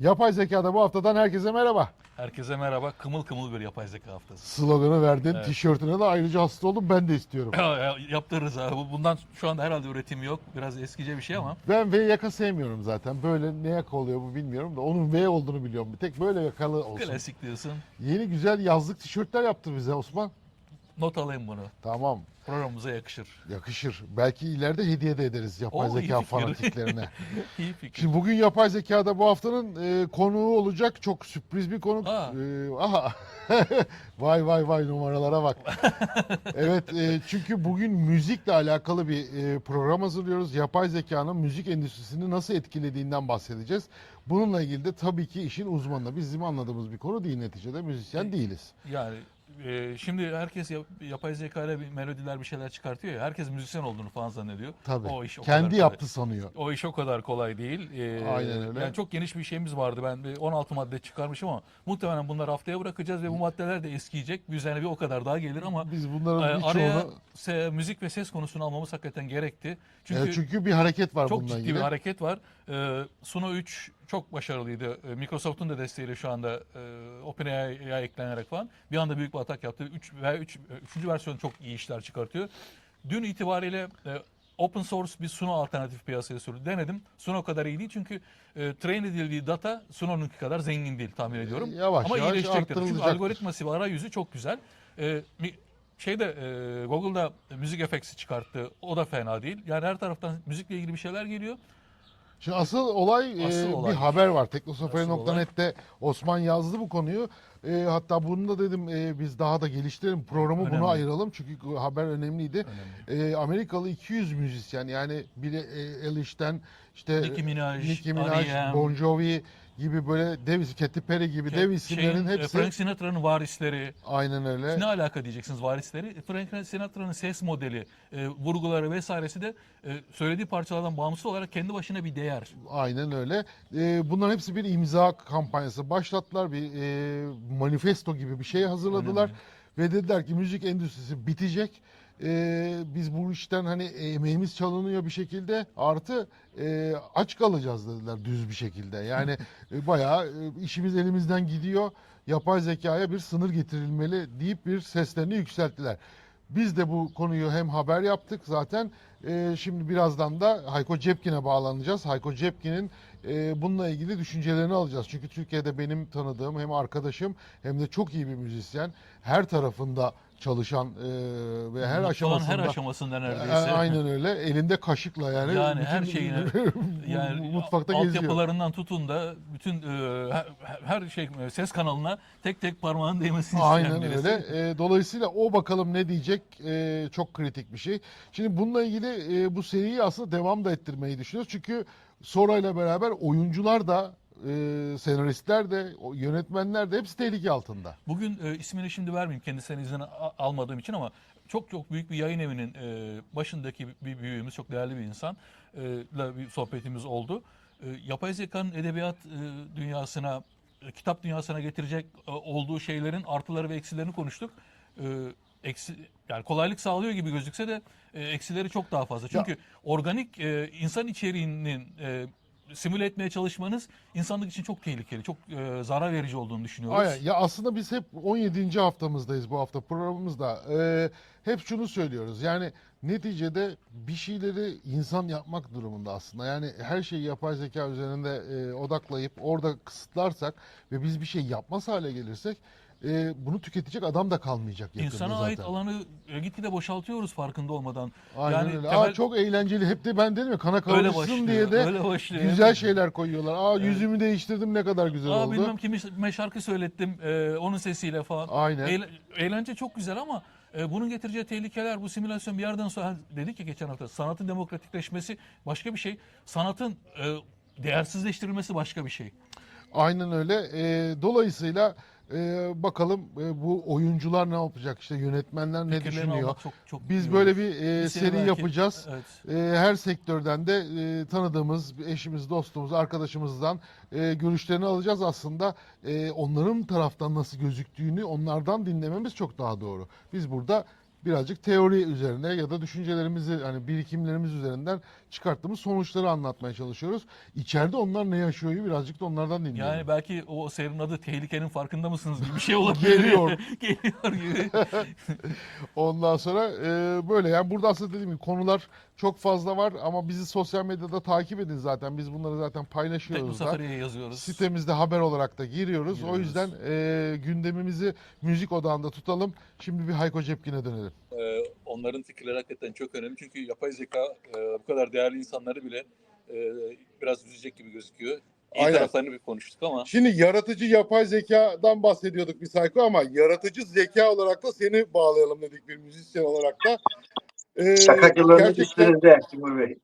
Yapay zekada bu haftadan herkese merhaba. Herkese merhaba. Kımıl kımıl bir yapay zeka haftası. Sloganı verdin. Evet. Tişörtüne de ayrıca hasta oldum. Ben de istiyorum. Ya, ya, Yaptırırız abi. Bu- Bundan şu anda herhalde üretim yok. Biraz eskice bir şey ama. Ben V yaka sevmiyorum zaten. Böyle ne yaka oluyor bu bilmiyorum da onun V olduğunu biliyorum. Bir tek böyle yakalı olsun. Klasik diyorsun. Yeni güzel yazlık tişörtler yaptı bize Osman. Not alayım bunu. Tamam. Programımıza yakışır. Yakışır. Belki ileride hediye de ederiz yapay Oo, iyi zeka fikir. fanatiklerine. İyi fikir. Şimdi bugün yapay zekada bu haftanın e, konuğu olacak. Çok sürpriz bir konuk. Aa. E, aha. vay vay vay numaralara bak. evet e, çünkü bugün müzikle alakalı bir e, program hazırlıyoruz. Yapay zekanın müzik endüstrisini nasıl etkilediğinden bahsedeceğiz. Bununla ilgili de tabii ki işin uzmanı. Bizim anladığımız bir konu değil neticede. Müzisyen değiliz. Yani e, şimdi herkes yap- yapay zeka ile bir melodiler bir şeyler çıkartıyor ya. Herkes müzisyen olduğunu falan zannediyor. Tabii. O iş o kadar Kendi kolay. yaptı sanıyor. O iş o kadar kolay değil. Ee, Aynen öyle. Yani çok geniş bir şeyimiz vardı. Ben bir 16 madde çıkarmışım ama muhtemelen bunları haftaya bırakacağız ve bu maddeler de eskiyecek. Üzerine bir o kadar daha gelir ama Biz e, bunların araya birçoğunu... se- müzik ve ses konusunu almamız hakikaten gerekti. Çünkü, Çünkü, çünkü bir hareket var çok bununla ciddi ilgili. bir hareket var. Ee, Suno 3 çok başarılıydı. Ee, Microsoft'un da desteğiyle şu anda e, OpenAI'ya eklenerek falan bir anda büyük bir atak yaptı. 3 ve 3 3. versiyon çok iyi işler çıkartıyor. Dün itibariyle e, open source bir Suno alternatif piyasaya sürdü. Denedim. Suno kadar iyi değil çünkü e, train edildiği data Suno'nunki kadar zengin değil tahmin ediyorum. E, yavaş Ama yavaş iyileşecektir. Çünkü algoritması ve arayüzü çok güzel. E, şeyde e, Google'da müzik efeksi çıkarttı. O da fena değil. Yani her taraftan müzikle ilgili bir şeyler geliyor. Şimdi asıl olay, Asıl e, olay. bir haber var. olay. Teknosafari.net'te Osman yazdı bu konuyu. E, hatta bunu da dedim e, biz daha da geliştirelim. Programı Önemli. buna ayıralım. Çünkü haber önemliydi. Önemli. E, Amerikalı 200 müzisyen yani biri e, Elish'ten işte Nicki Minaj, Nicki Minaj, R.E.M., Bon Jovi gibi böyle dev Katy Perry gibi dev isimlerin Şeyin, e, hepsi Frank Sinatra'nın varisleri. aynen öyle. Ne alaka diyeceksiniz varisleri? Frank Sinatra'nın ses modeli, e, vurguları vesairesi de e, söylediği parçalardan bağımsız olarak kendi başına bir değer. Aynen öyle. Ee, bunların hepsi bir imza kampanyası başlattılar. Bir e, manifesto gibi bir şey hazırladılar. Önemli. Ve dediler ki müzik endüstrisi bitecek. Ee, biz bu işten hani emeğimiz çalınıyor bir şekilde. Artı e, aç kalacağız dediler düz bir şekilde. Yani e, bayağı e, işimiz elimizden gidiyor. Yapay zekaya bir sınır getirilmeli deyip bir seslerini yükselttiler. Biz de bu konuyu hem haber yaptık zaten. Ee, şimdi birazdan da Hayko Cepkin'e bağlanacağız. Hayko Cepkin'in e, bununla ilgili düşüncelerini alacağız. Çünkü Türkiye'de benim tanıdığım hem arkadaşım hem de çok iyi bir müzisyen. Her tarafında çalışan e, ve her Mutfağın aşamasında. her aşamasında E, neredeyse. Aynen öyle. Elinde kaşıkla yani. Yani her şeyine yani mutfakta geziyor. altyapılarından tutun da bütün e, her, şey e, ses kanalına tek tek parmağın değmesini Aynen birisi. öyle. E, dolayısıyla o bakalım ne diyecek e, çok kritik bir şey. Şimdi bununla ilgili e, bu seriyi aslında devam da ettirmeyi düşünüyoruz. Çünkü Sora ile beraber oyuncular da e, senaristler de yönetmenler de hepsi tehlike altında. Bugün e, ismini şimdi vermeyeyim kendisinden izin almadığım için ama çok çok büyük bir yayın evinin e, başındaki bir büyüğümüz, çok değerli bir insan e, bir sohbetimiz oldu. E, yapay zekanın edebiyat e, dünyasına, e, kitap dünyasına getirecek e, olduğu şeylerin artıları ve eksilerini konuştuk. E, eksi, yani kolaylık sağlıyor gibi gözükse de e, eksileri çok daha fazla. Çünkü organik e, insan içeriğinin e, simüle etmeye çalışmanız insanlık için çok tehlikeli, çok e, zarar verici olduğunu düşünüyoruz. Aynen. Ya aslında biz hep 17. haftamızdayız bu hafta programımızda. E, hep şunu söylüyoruz. Yani neticede bir şeyleri insan yapmak durumunda aslında. Yani her şeyi yapay zeka üzerinde e, odaklayıp orada kısıtlarsak ve biz bir şey yapmaz hale gelirsek e, bunu tüketecek adam da kalmayacak yakında İnsana zaten. ait alanı e, gitgide boşaltıyoruz farkında olmadan. Aynen yani öyle. temel- Aa, çok eğlenceli. Hep de ben dedim ya kana başlıyor. diye de başlıyor. güzel şeyler koyuyorlar. Aa yüzümü değiştirdim ne kadar güzel Aa, oldu. bilmem kime şarkı söylettim e, onun sesiyle falan. Aynen. Eğle- eğlence çok güzel ama e, bunun getireceği tehlikeler bu simülasyon bir yerden sonra dedik ki geçen hafta sanatın demokratikleşmesi başka bir şey. Sanatın e, değersizleştirilmesi başka bir şey. Aynen öyle. Ee, dolayısıyla e, bakalım e, bu oyuncular ne yapacak? İşte yönetmenler ne Fikirlerini düşünüyor? almak çok çok Biz iyi böyle bir e, Bir seri belki- yapacağız. Evet. E, her sektörden de e, tanıdığımız eşimiz, dostumuz, arkadaşımızdan e, görüşlerini alacağız aslında. E, onların taraftan nasıl gözüktüğünü onlardan dinlememiz çok daha doğru. Biz burada birazcık teori üzerine ya da düşüncelerimizi hani birikimlerimiz üzerinden çıkarttığımız sonuçları anlatmaya çalışıyoruz. İçeride onlar ne yaşıyor birazcık da onlardan dinleyelim. Yani belki o serinin adı tehlikenin farkında mısınız gibi bir şey olabilir. Geliyor. Geliyor gibi. Ondan sonra e, böyle yani burada aslında dediğim gibi konular çok fazla var ama bizi sosyal medyada takip edin zaten. Biz bunları zaten paylaşıyoruz da. Safari'ye yazıyoruz. Sitemizde haber olarak da giriyoruz. O Giriyoruz. yüzden e, gündemimizi müzik odağında tutalım. Şimdi bir Hayko Cepkin'e dönelim. Ee, onların fikirleri hakikaten çok önemli. Çünkü yapay zeka e, bu kadar değerli insanları bile e, biraz üzecek gibi gözüküyor. İyi Aynen. taraflarını bir konuştuk ama Şimdi yaratıcı yapay zekadan bahsediyorduk biz Hayko ama yaratıcı zeka olarak da seni bağlayalım dedik bir müzisyen olarak da. Ee, Şakacılığınız üstünüzde Timur Bey.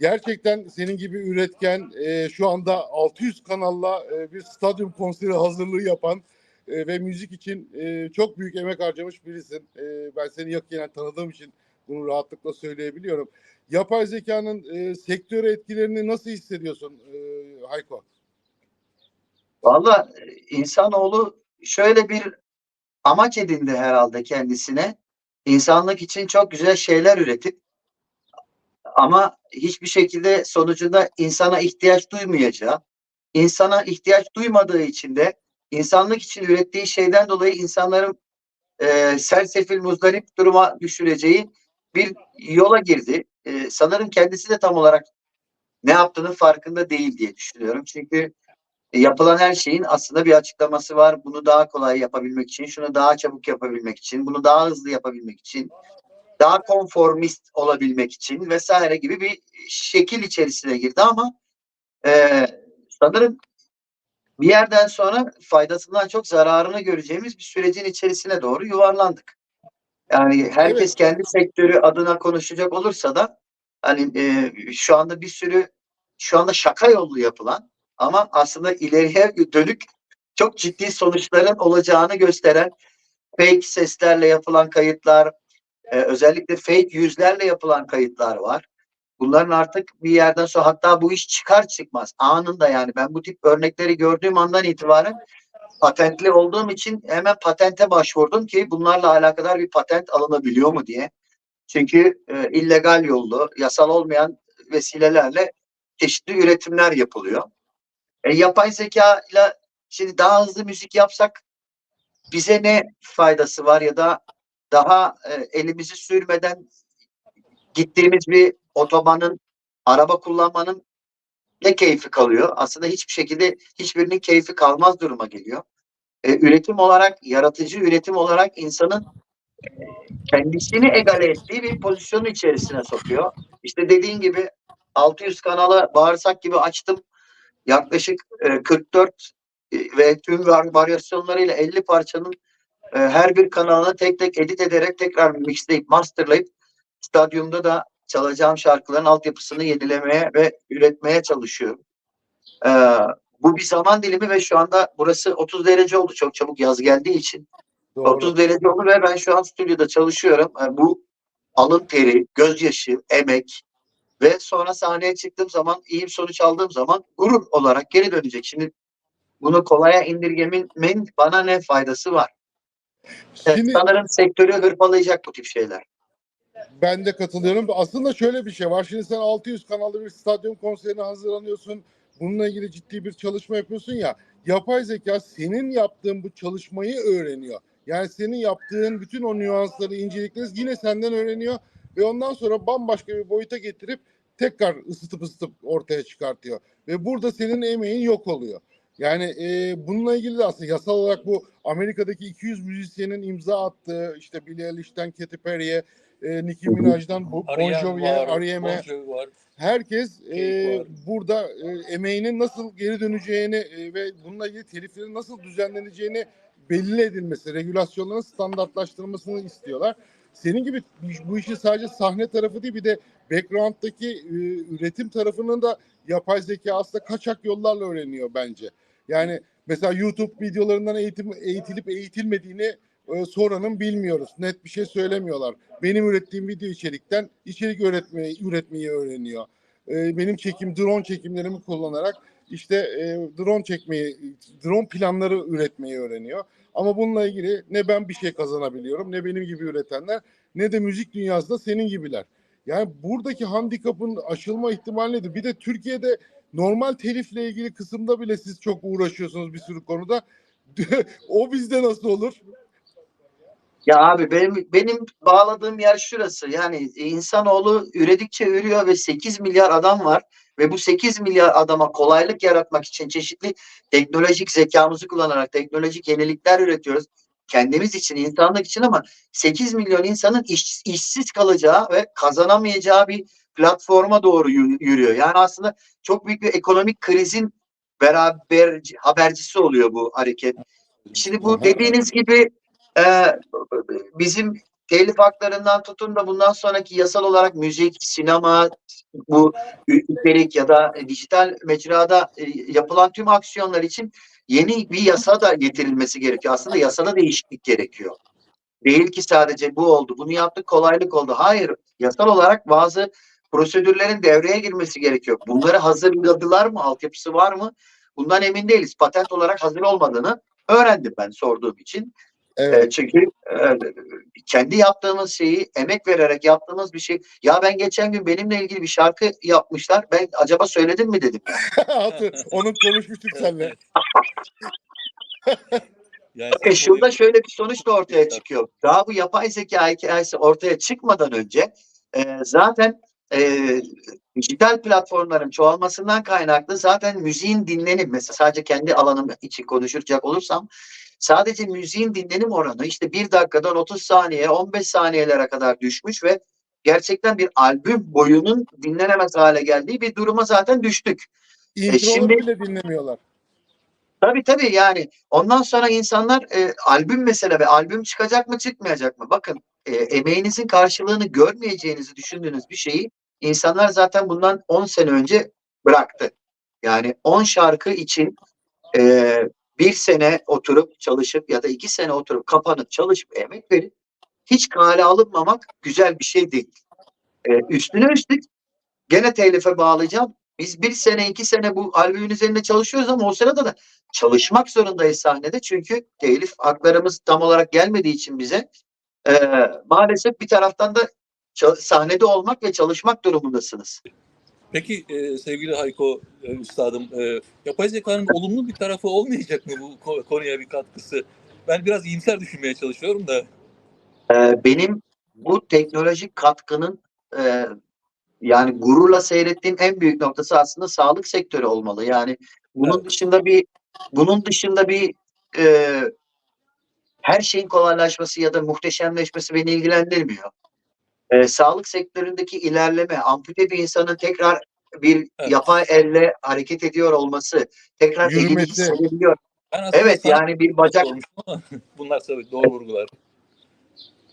gerçekten senin gibi üretken e, şu anda 600 kanalla e, bir stadyum konseri hazırlığı yapan e, ve müzik için e, çok büyük emek harcamış birisin. E, ben seni yakinen tanıdığım için bunu rahatlıkla söyleyebiliyorum. Yapay zekanın e, sektöre etkilerini nasıl hissediyorsun e, Hayko? Valla e, insanoğlu şöyle bir amaç edindi herhalde kendisine. İnsanlık için çok güzel şeyler üretip ama hiçbir şekilde sonucunda insana ihtiyaç duymayacağı, insana ihtiyaç duymadığı için de insanlık için ürettiği şeyden dolayı insanların e, sersefil muzdarip duruma düşüreceği bir yola girdi. E, sanırım kendisi de tam olarak ne yaptığının farkında değil diye düşünüyorum. Çünkü yapılan her şeyin aslında bir açıklaması var. Bunu daha kolay yapabilmek için, şunu daha çabuk yapabilmek için, bunu daha hızlı yapabilmek için, daha konformist olabilmek için vesaire gibi bir şekil içerisine girdi ama e, sanırım bir yerden sonra faydasından çok zararını göreceğimiz bir sürecin içerisine doğru yuvarlandık. Yani herkes Evet. kendi sektörü adına konuşacak olursa da hani e, şu anda bir sürü şu anda şaka yollu yapılan ama aslında ileriye dönük çok ciddi sonuçların olacağını gösteren fake seslerle yapılan kayıtlar, e, özellikle fake yüzlerle yapılan kayıtlar var. Bunların artık bir yerden sonra hatta bu iş çıkar çıkmaz anında yani ben bu tip örnekleri gördüğüm andan itibaren patentli olduğum için hemen patente başvurdum ki bunlarla alakadar bir patent alınabiliyor mu diye. Çünkü e, illegal yollu, yasal olmayan vesilelerle çeşitli üretimler yapılıyor. E, yapay zeka ile şimdi daha hızlı müzik yapsak bize ne faydası var ya da daha e, elimizi sürmeden gittiğimiz bir otobanın, araba kullanmanın ne keyfi kalıyor? Aslında hiçbir şekilde hiçbirinin keyfi kalmaz duruma geliyor. E, üretim olarak, yaratıcı üretim olarak insanın kendisini egale ettiği bir pozisyonun içerisine sokuyor. İşte dediğin gibi 600 kanala bağırsak gibi açtım. Yaklaşık e, 44 e, ve tüm var- varyasyonlarıyla 50 parçanın e, her bir kanalına tek tek edit ederek tekrar mixleyip masterlayıp stadyumda da çalacağım şarkıların altyapısını yenilemeye ve üretmeye çalışıyorum. E, bu bir zaman dilimi ve şu anda burası 30 derece oldu. Çok çabuk yaz geldiği için. 30 derece oldu ve ben şu an stüdyoda çalışıyorum. E, bu alın teri, gözyaşı, emek ve sonra sahneye çıktığım zaman iyi bir sonuç aldığım zaman gurur olarak geri dönecek. Şimdi bunu kolaya indirgemin bana ne faydası var? Şimdi sanırım sektörü hırpalayacak bu tip şeyler. Ben de katılıyorum. Aslında şöyle bir şey var. Şimdi sen 600 kanallı bir stadyum konserine hazırlanıyorsun. Bununla ilgili ciddi bir çalışma yapıyorsun ya. Yapay zeka senin yaptığın bu çalışmayı öğreniyor. Yani senin yaptığın bütün o nüansları, incelikleri yine senden öğreniyor ve ondan sonra bambaşka bir boyuta getirip tekrar ısıtıp ısıtıp ortaya çıkartıyor. Ve burada senin emeğin yok oluyor. Yani e, bununla ilgili de aslında yasal olarak bu Amerika'daki 200 müzisyenin imza attığı işte Billie Eilish'ten Katy Perry'e, e, Nicki Minaj'dan Bon Jovi'ye, R.E.M'e herkes e, burada e, emeğinin nasıl geri döneceğini e, ve bununla ilgili teliflerin nasıl düzenleneceğini belli edilmesi, regülasyonların standartlaştırılmasını istiyorlar. Senin gibi bu işin sadece sahne tarafı değil bir de background'daki e, üretim tarafının da yapay zeka aslında kaçak yollarla öğreniyor bence. Yani mesela YouTube videolarından eğitim eğitilip eğitilmediğini e, sonranın bilmiyoruz. Net bir şey söylemiyorlar. Benim ürettiğim video içerikten içerik üretmeyi, üretmeyi öğreniyor. E, benim çekim, drone çekimlerimi kullanarak işte e, drone çekmeyi, drone planları üretmeyi öğreniyor. Ama bununla ilgili ne ben bir şey kazanabiliyorum ne benim gibi üretenler ne de müzik dünyasında senin gibiler. Yani buradaki handikapın aşılma ihtimali nedir? Bir de Türkiye'de normal telifle ilgili kısımda bile siz çok uğraşıyorsunuz bir sürü konuda. o bizde nasıl olur? Ya abi benim benim bağladığım yer şurası. Yani insanoğlu üredikçe ürüyor ve 8 milyar adam var ve bu 8 milyar adama kolaylık yaratmak için çeşitli teknolojik zekamızı kullanarak teknolojik yenilikler üretiyoruz. Kendimiz için, insanlık için ama 8 milyon insanın iş- işsiz kalacağı ve kazanamayacağı bir platforma doğru yü- yürüyor. Yani aslında çok büyük bir ekonomik krizin beraber habercisi oluyor bu hareket. Şimdi bu dediğiniz gibi e, bizim telif haklarından tutun da bundan sonraki yasal olarak müzik, sinema, bu içerik ya da dijital mecrada e, yapılan tüm aksiyonlar için yeni bir yasa da getirilmesi gerekiyor. Aslında yasada değişiklik gerekiyor. Değil ki sadece bu oldu, bunu yaptık kolaylık oldu. Hayır, yasal olarak bazı prosedürlerin devreye girmesi gerekiyor. Bunları hazırladılar mı, altyapısı var mı? Bundan emin değiliz. Patent olarak hazır olmadığını öğrendim ben sorduğum için. Evet. E, çünkü e, kendi yaptığımız şeyi emek vererek yaptığımız bir şey. Ya ben geçen gün benimle ilgili bir şarkı yapmışlar. Ben acaba söyledim mi dedim. Hatır, Onu konuşmuştuk seninle. Yani sen şurada şöyle bir sonuç da ortaya çıkıyor. Daha bu yapay zeka hikayesi ortaya çıkmadan önce e, zaten e, dijital platformların çoğalmasından kaynaklı zaten müziğin dinlenim mesela sadece kendi alanım için konuşacak olursam sadece müziğin dinlenim oranı işte bir dakikadan 30 saniye 15 saniyelere kadar düşmüş ve gerçekten bir albüm boyunun dinlenemez hale geldiği bir duruma zaten düştük. Introları şimdi- bile dinlemiyorlar. Tabii tabii yani ondan sonra insanlar e, albüm mesela ve albüm çıkacak mı çıkmayacak mı? Bakın e, emeğinizin karşılığını görmeyeceğinizi düşündüğünüz bir şeyi insanlar zaten bundan 10 sene önce bıraktı. Yani 10 şarkı için e, bir sene oturup çalışıp ya da iki sene oturup kapanıp çalışıp emek verip hiç kale alınmamak güzel bir şey değil. E, üstüne üstlük gene telife bağlayacağım. Biz bir sene iki sene bu albümün üzerinde çalışıyoruz ama o sırada da çalışmak zorundayız sahnede. Çünkü telif haklarımız tam olarak gelmediği için bize e, maalesef bir taraftan da sahnede olmak ve çalışmak durumundasınız. Peki e, sevgili Hayko e, üstadım, e, yapay zekanın olumlu bir tarafı olmayacak mı bu ko- konuya bir katkısı? Ben biraz iyimser düşünmeye çalışıyorum da. E, benim bu teknolojik katkının e, yani gururla seyrettiğim en büyük noktası aslında sağlık sektörü olmalı. Yani bunun Evet. dışında bir bunun dışında bir e, her şeyin kolaylaşması ya da muhteşemleşmesi beni ilgilendirmiyor. E, sağlık sektöründeki ilerleme, ampute bir insanın tekrar bir Evet. yapay elle hareket ediyor olması, tekrar elini hissedebiliyor. Evet yani bir bacak bunlar tabii doğru vurgular.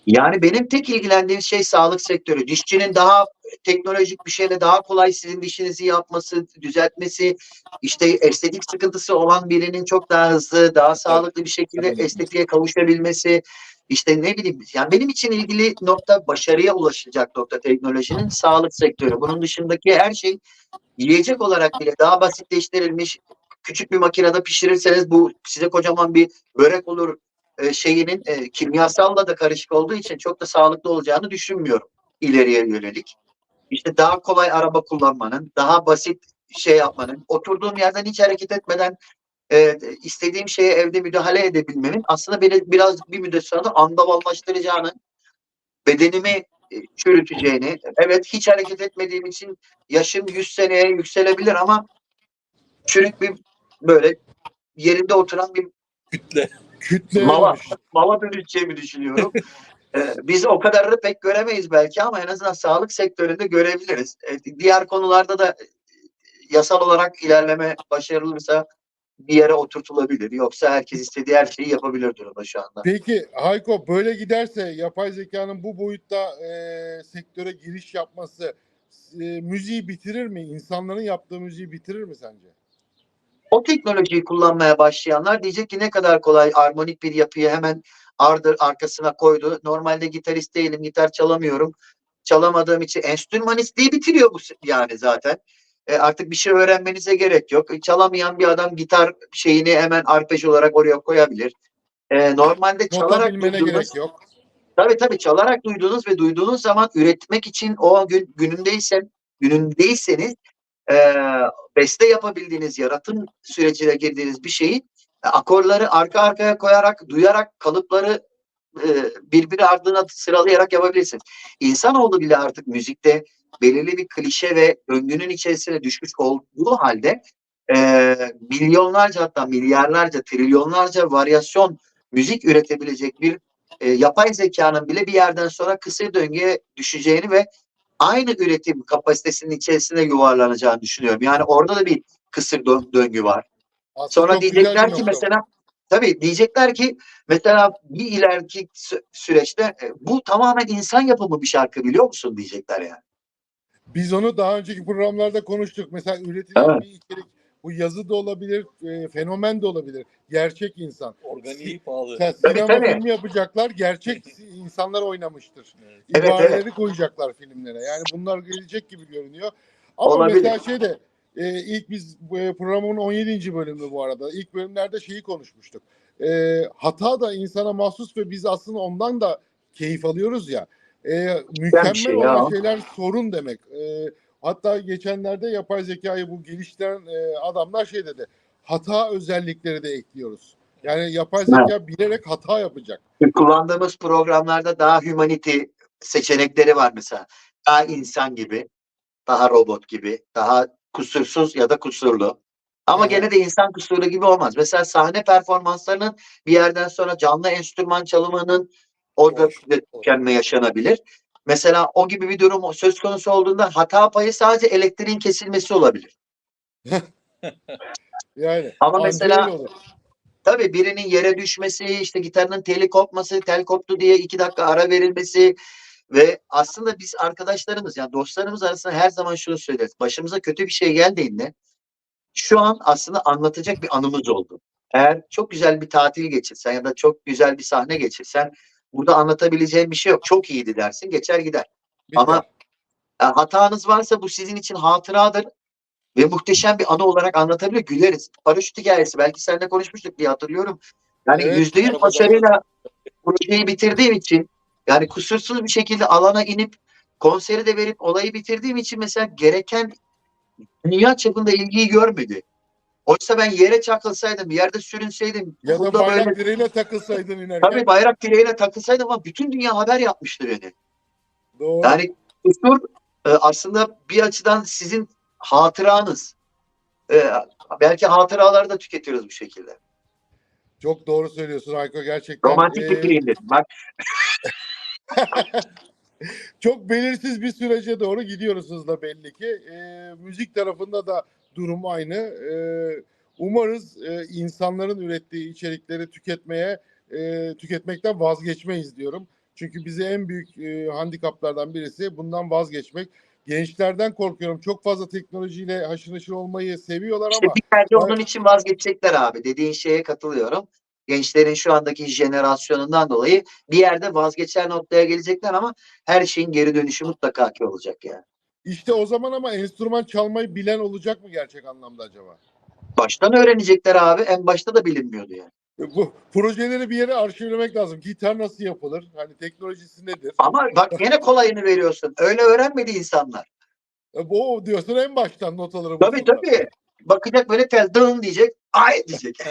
Yani benim tek ilgilendiğim şey sağlık sektörü. Dişçinin daha teknolojik bir şeyle daha kolay sizin dişinizi yapması, düzeltmesi, işte estetik sıkıntısı olan birinin çok daha hızlı, daha sağlıklı bir şekilde estetiğe kavuşabilmesi, işte ne bileyim, yani benim için ilgili nokta başarıya ulaşacak nokta teknolojinin sağlık sektörü. Bunun dışındaki her şey yiyecek olarak bile daha basitleştirilmiş, küçük bir makinede pişirirseniz bu size kocaman bir börek olur e, şeyinin e, kimyasalla da karışık olduğu için çok da sağlıklı olacağını düşünmüyorum ileriye yönelik. İşte daha kolay araba kullanmanın, daha basit şey yapmanın, oturduğum yerden hiç hareket etmeden e, istediğim şeye evde müdahale edebilmenin aslında beni biraz bir müddet sonra da andavallaştıracağını, bedenimi e, çürüteceğini, evet hiç hareket etmediğim için yaşım 100 seneye yükselebilir ama çürük bir böyle yerinde oturan bir Kütle. Kütle Mala, olmuş. mala dönüşeceğimi düşünüyorum. Ee, biz o kadarını pek göremeyiz belki ama en azından sağlık sektöründe görebiliriz. Ee, diğer konularda da e, yasal olarak ilerleme başarılırsa bir yere oturtulabilir. Yoksa herkes istediği her şeyi yapabilir durumda şu anda. Peki Hayko böyle giderse yapay zekanın bu boyutta e, sektöre giriş yapması e, müziği bitirir mi? İnsanların yaptığı müziği bitirir mi sence? O teknolojiyi kullanmaya başlayanlar diyecek ki ne kadar kolay armonik bir yapıyı hemen ardır arkasına koydu. Normalde gitarist değilim, gitar çalamıyorum. Çalamadığım için enstrümanistliği bitiriyor bu yani zaten. E, artık bir şey öğrenmenize gerek yok. E, Çalamayan bir adam gitar şeyini hemen arpej olarak oraya koyabilir. E, normalde Nota çalarak duyduğunuz, gerek yok. tabii tabii çalarak duyduğunuz ve duyduğunuz zaman üretmek için o gün günündeysen günündeyseniz e, beste yapabildiğiniz yaratım sürecine girdiğiniz bir şeyi e, akorları arka arkaya koyarak, duyarak kalıpları e, birbiri ardına sıralayarak yapabilirsiniz. İnsanoğlu bile artık müzikte belirli bir klişe ve döngünün içerisine düşmüş olduğu halde e, milyonlarca hatta milyarlarca, trilyonlarca varyasyon müzik üretebilecek bir e, yapay zekanın bile bir yerden sonra kısır döngüye düşeceğini ve aynı üretim kapasitesinin içerisine yuvarlanacağını düşünüyorum. Yani orada da bir kısır dö- döngü var. Aslında Sonra diyecekler ki mesela tabii diyecekler ki mesela bir ileriki sü- süreçte e, bu tamamen insan yapımı bir şarkı biliyor musun diyecekler yani. Biz onu daha önceki programlarda konuştuk. Mesela üretilen Evet. bir içerik bu yazı da olabilir, e, fenomen de olabilir. Gerçek insan. Organiği pahalı. Mesela Tabii, sinema tabii. filmi yapacaklar. Gerçek insanlar oynamıştır. Evet. Evet, İbareleri koyacaklar filmlere. Yani bunlar gelecek gibi görünüyor. Ama Olabilir. mesela şey de e, ilk biz e, programın 17. bölümü bu arada. İlk bölümlerde şeyi konuşmuştuk. E, hata da insana mahsus ve biz aslında ondan da keyif alıyoruz ya. E, mükemmel şey olan ya. şeyler sorun demek. E, hatta geçenlerde yapay zekayı bu geliştiren e, adamlar şey dedi. Hata özellikleri de ekliyoruz. Yani yapay zeka bilerek hata yapacak. Kullandığımız programlarda daha humanity seçenekleri var mesela. Daha insan gibi, daha robot gibi, daha kusursuz ya da kusurlu. Ama Evet. gene de insan kusuru gibi olmaz. Mesela sahne performanslarının bir yerden sonra canlı enstrüman çalımının orada bir tükenme yaşanabilir. Mesela o gibi bir durum söz konusu olduğunda hata payı sadece elektriğin kesilmesi olabilir. Yani Ama mesela-. Tabii birinin yere düşmesi, işte gitarının teli kopması, tel koptu diye iki dakika ara verilmesi ve aslında biz arkadaşlarımız yani dostlarımız arasında her zaman şunu söyleriz. Başımıza kötü bir şey geldiğinde şu an aslında anlatacak bir anımız oldu. Eğer çok güzel bir tatil geçirsen ya da çok güzel bir sahne geçirsen burada anlatabileceğin bir şey yok. Çok iyiydi dersin, geçer gider. Biter. Ama e, hatanız varsa bu sizin için hatıradır ve muhteşem bir anı olarak anlatabilir. Güleriz. Paraşüt hikayesi belki seninle konuşmuştuk diye hatırlıyorum. Yani Evet, yüzde yüz arabada- başarıyla projeyi bitirdiğim için yani kusursuz bir şekilde alana inip konseri de verip olayı bitirdiğim için mesela gereken dünya çapında ilgiyi görmedi. Oysa ben yere çakılsaydım, yerde sürünseydim, Ya da bayrak böyle direğine takılsaydın inerken. tabii bayrak direğine takılsaydım ama bütün dünya haber yapmıştı beni. Doğru. Yani kusur e, aslında bir açıdan sizin hatıranız. E, belki hatıraları da tüketiyoruz bu şekilde. Çok doğru söylüyorsun Hayko gerçekten. Romantik Ee, bir. Bak çok belirsiz bir sürece doğru gidiyoruz hızla belli ki. Ee, müzik tarafında da durum aynı. Ee, umarız e, insanların ürettiği içerikleri tüketmeye e, tüketmekten vazgeçmeyiz diyorum. Çünkü bize en büyük e, handikaplardan birisi bundan vazgeçmek. Gençlerden korkuyorum. Çok fazla teknolojiyle haşır neşir olmayı seviyorlar işte ama bir yerde onun için vazgeçecekler abi. Dediğin şeye katılıyorum. Gençlerin şu andaki jenerasyonundan dolayı bir yerde vazgeçer noktaya gelecekler ama her şeyin geri dönüşü mutlaka ki olacak yani. İşte o zaman ama enstrüman çalmayı bilen olacak mı gerçek anlamda acaba? Baştan öğrenecekler abi. En başta da bilinmiyordu yani. Bu projeleri bir yere arşivlemek lazım. Gitar nasıl yapılır? Hani teknolojisi nedir? Ama bak gene kolayını veriyorsun. Öyle öğrenmedi insanlar. E, Bu diyorsun en baştan notaları. Tabii bulsunlar. tabii. Bakacak böyle tel dığın diyecek. Ay diyecek.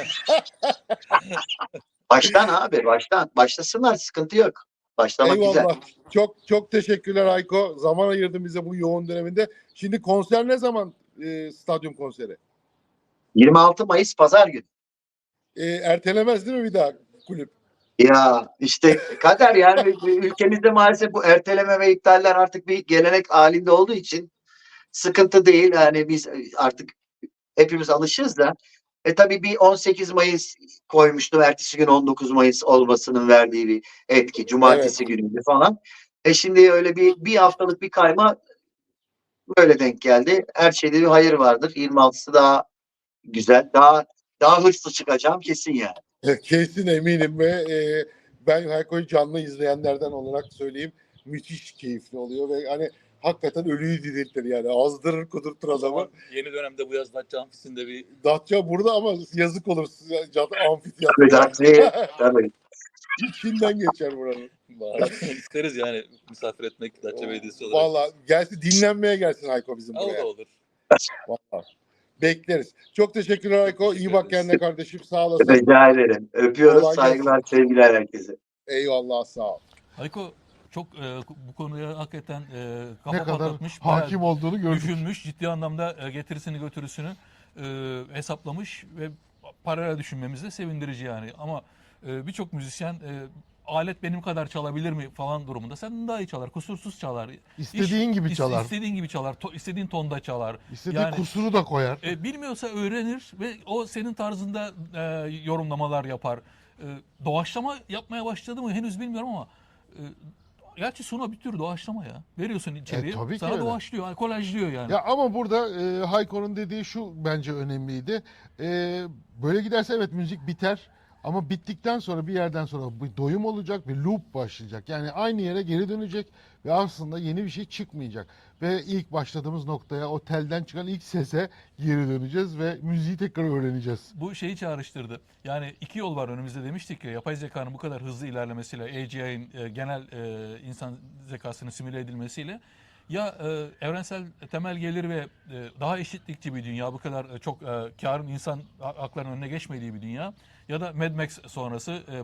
baştan abi baştan. Başlasınlar sıkıntı yok. Başlamak Eyvallah. güzel. Çok çok teşekkürler Ayko. Zaman ayırdın bize bu yoğun döneminde. Şimdi konser ne zaman? E, stadyum konseri. 26 Mayıs pazar günü. E, ertelemez değil mi bir daha kulüp? Ya işte kader yani ülkemizde maalesef bu erteleme ve iptaller artık bir gelenek halinde olduğu için sıkıntı değil. Yani biz artık hepimiz alışırız da e tabii bir 18 Mayıs koymuştum. Ertesi gün 19 Mayıs olmasının verdiği bir etki. Cumartesi günüydü falan. E şimdi öyle bir bir haftalık bir kayma böyle denk geldi. Her şeyde bir hayır vardır. 26'sı daha güzel. Daha daha hırslı çıkacağım kesin yani. Kesin eminim ve e, ben Hayko'yu canlı izleyenlerden olarak söyleyeyim. Müthiş keyifli oluyor ve hani hakikaten ölüyü diriltir yani. Azdırır kudurtur O adamı. zaman yeni dönemde bu yaz Datça Amfisi'nde bir Datça burada ama yazık olur size amfiteyatro. Tabii, Datça'yı- tabii. İçinden geçer buranın. isteriz yani misafir etmek Datça Belediyesi olarak. Valla gelsin dinlenmeye gelsin Hayko bizim O buraya. da olur. Vallahi. Bekleriz. Çok teşekkürler Hayko. İyi Teşekkür bak ederiz. kendine kardeşim. Sağ olasın. Rica ederim. Öpüyoruz. Kolay Saygılar, sevgiler herkese. Eyvallah sağ ol. Hayko çok e, bu konuya hakikaten e, kafa Ne kadar patlatmış. bayağı hakim olduğunu gördük. düşünmüş, ciddi anlamda e, getirisini götürüsünü e, hesaplamış ve paralel düşünmemiz de sevindirici yani. Ama e, birçok müzisyen e, alet benim kadar çalabilir mi falan durumunda. Sen daha iyi çalar, kusursuz çalar. İstediğin gibi İst- çalar. İstediğin gibi çalar, to- istediğin tonda çalar. İstediği Yani- kusuru da koyar. E, bilmiyorsa öğrenir ve o senin tarzında e, yorumlamalar yapar. E, doğaçlama yapmaya başladı mı henüz bilmiyorum ama e, gerçi Suna bir tür doğaçlama ya. Veriyorsun içeriye E, tabii sana öyle. doğaçlıyor, kolajlıyor yani. Ya ama burada e, Hayko'nun dediği şu bence önemliydi. E, böyle giderse evet müzik biter. Ama bittikten sonra bir yerden sonra bir doyum olacak, bir loop başlayacak. Yani aynı yere geri dönecek ve aslında yeni bir şey çıkmayacak. Ve ilk başladığımız noktaya, o telden çıkan ilk sese geri döneceğiz ve müziği tekrar öğreneceğiz. Bu şeyi çağrıştırdı. Yani iki yol var önümüzde demiştik ya yapay zekanın bu kadar hızlı ilerlemesiyle AGI'nin e, genel e, insan zekasının simüle edilmesiyle ya e, evrensel temel gelir ve e, daha eşitlikçi bir dünya bu kadar e, çok e, karın insan haklarının önüne geçmediği bir dünya ya da Mad Max sonrası e,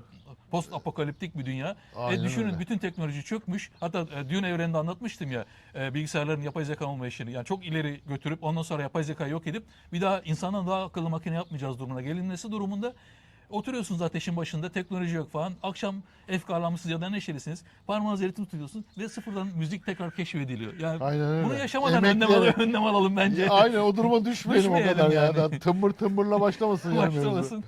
post apokaliptik bir dünya. Aynen e, düşünün öyle. bütün teknoloji çökmüş. Hatta e, Dune evreninde anlatmıştım ya e, bilgisayarların yapay zeka olma işini. Yani çok ileri götürüp ondan sonra yapay zekayı yok edip bir daha insandan daha akıllı makine yapmayacağız durumuna gelinmesi durumunda oturuyorsunuz ateşin başında teknoloji yok falan. Akşam efkarlanmışsınız ya da neşelisiniz. Parmağınızı ritim tutuyorsunuz ve sıfırdan müzik tekrar keşfediliyor. Yani Aynen öyle. bunu yaşamadan önlem, Emekleyerek- al- önlem alalım bence. Ya Aynen o duruma düşmeyelim o Düşmeyelim kadar ya. yani. Tımbır tımbırla başlamasın yani. Başlamasın.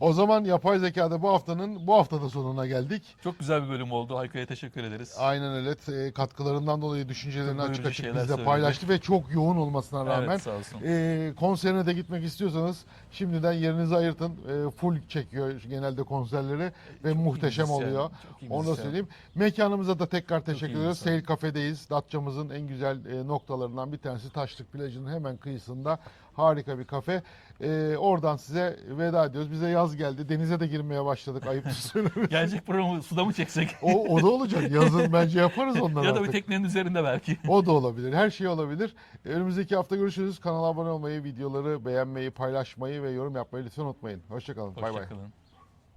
O zaman yapay zekada bu haftanın bu haftada sonuna geldik. Çok güzel bir bölüm oldu. Hayko'ya teşekkür ederiz. Aynen öyle. E, katkılarından dolayı düşüncelerini açık açık bizle söyledi. paylaştı ve çok yoğun olmasına rağmen Evet sağ olsun. e, konserine de gitmek istiyorsanız şimdiden yerinizi ayırtın. E, full çekiyor genelde konserleri ve Çok muhteşem oluyor. iyi Onu da söyleyeyim. Mekanımıza da tekrar teşekkür ediyoruz. insan. Sail Kafe'deyiz. Datça'mızın en güzel e, noktalarından bir tanesi Taşlık Plajı'nın hemen kıyısında. Harika bir kafe. E, oradan size veda ediyoruz. Bize yaz geldi. Denize de girmeye başladık. Ayıp söylemesi. Gelecek programı suda mı çeksek? O, o da olacak. Yazın bence yaparız onları ya da bir artık. teknenin üzerinde belki. O da olabilir. Her şey olabilir. Önümüzdeki hafta görüşürüz. Kanala abone olmayı, videoları beğenmeyi, paylaşmayı ve yorum yapmayı lütfen unutmayın. Hoşçakalın. Bay bay. Hoşçakalın.